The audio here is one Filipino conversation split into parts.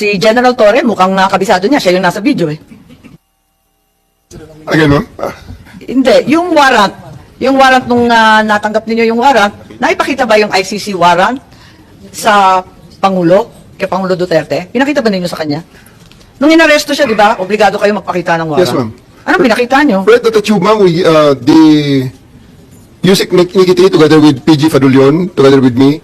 si General Torre, mukhang uh, kabisado niya. Siya yung nasa video eh. Again, ma'am. Ah, Hindi, yung warrant, yung warrant nung ah, natanggap ninyo yung warrant, naipakita ba yung ICC warrant sa Pangulo, kay Pangulo Duterte? Pinakita ba ninyo sa kanya? Nung inaresto siya, di ba, obligado kayo magpakita ng warrant. Yes, ma'am. Anong pinakita nyo? Tube, ma'am, we, uh, the Yusik Nik- Nikiti, together with PG Fadulion, together with me,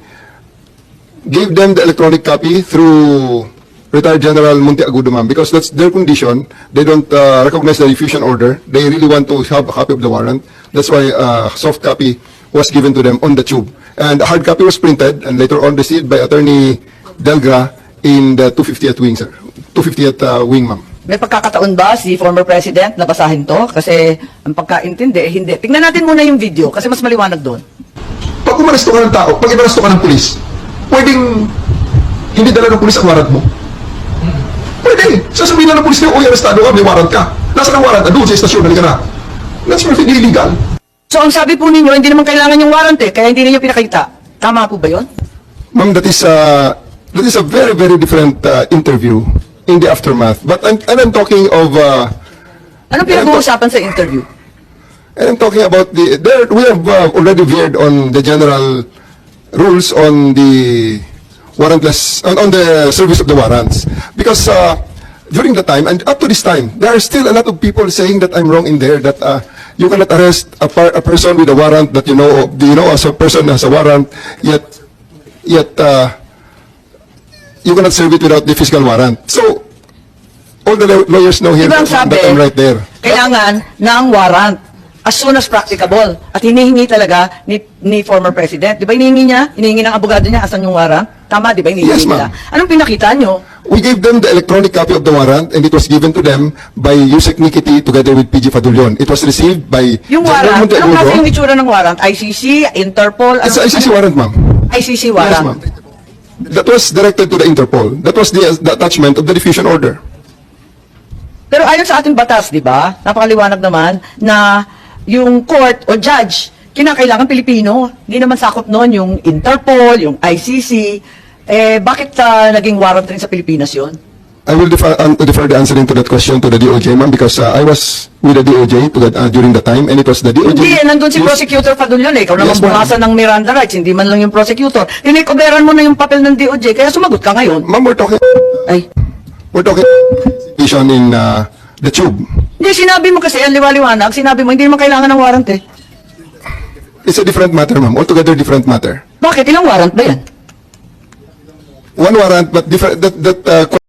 gave them the electronic copy through retired General Munti Agudo, ma'am, because that's their condition. They don't uh, recognize the diffusion order. They really want to have a copy of the warrant. That's why uh, soft copy was given to them on the tube. And a hard copy was printed and later on received by Attorney Delgra in the 250th wing, sir. 250th uh, wing, ma'am. May pagkakataon ba si former president na basahin to? Kasi ang pagkaintindi, eh, hindi. Tingnan natin muna yung video kasi mas maliwanag doon. Pag umaresto ka ng tao, pag inaresto ka ng pulis, pwedeng hindi dala ng pulis ang warrant mo. Pwede. Sasabihin na ng pulis na, uy, arestado ka, may warrant ka. Nasaan ang warrant? Doon sa estasyon, halika na. That's perfectly illegal. So ang sabi po ninyo, hindi naman kailangan yung warrant eh, kaya hindi ninyo pinakita. Tama po ba yun? Ma'am, that is uh, that is a very very different uh, interview in the aftermath. But I'm and I'm talking of uh, Anong pinag-uusapan sa interview? and I'm talking about the there we have uh, already veered on the general rules on the warrantless on, on the service of the warrants because uh, during the time and up to this time there are still a lot of people saying that I'm wrong in there that uh, you cannot arrest a, par- a person with a warrant that you know of, you know as a person has a warrant yet yet uh, you cannot serve it without the fiscal warrant. So, all the law- lawyers know here Diba sabi, that I'm right there. kailangan ng warrant as soon as practicable. At hinihingi talaga ni, ni former president. Di ba hinihingi niya? Hinihingi ng abogado niya asan yung warrant? Tama, di ba? Hinihingi Yes, nila. Anong pinakita nyo? We gave them the electronic copy of the warrant and it was given to them by Yusek Nikiti together with PG Fadulion. It was received by Yung General warrant, anong Monteagudo. klase yung itsura ng warrant? ICC, Interpol? It's Ano, a ICC warrant, ma'am. ICC Yes, warrant. ma'am. That was directed to the Interpol. That was the, the attachment of the diffusion order. Pero ayon sa ating batas, di ba? Napakaliwanag naman na yung court o judge, kinakailangan Pilipino. Hindi naman sakop noon yung Interpol, yung ICC. Eh, bakit ah, naging warrant rin sa Pilipinas yon? I will defer, um, defer the answering to that question to the DOJ, ma'am, because uh, I was with the DOJ to that, uh, during the time, and it was the DOJ. Hindi, eh, nandun si Yes. Prosecutor Fadulyon eh. Ikaw naman Yes, bumasan ng Miranda rights, hindi man lang yung prosecutor. Tinikoberan mo na yung papel ng DOJ, kaya sumagot ka ngayon. Ma'am, we're talking, Ay, we're talking vision in uh, the tube. hindi, sinabi mo kasi, ang liwaliwanag, sinabi mo, hindi naman kailangan ng warrant eh. It's a different matter, ma'am. Altogether different matter. Bakit? Ilang warrant ba yan? One warrant, but different, that, that, uh,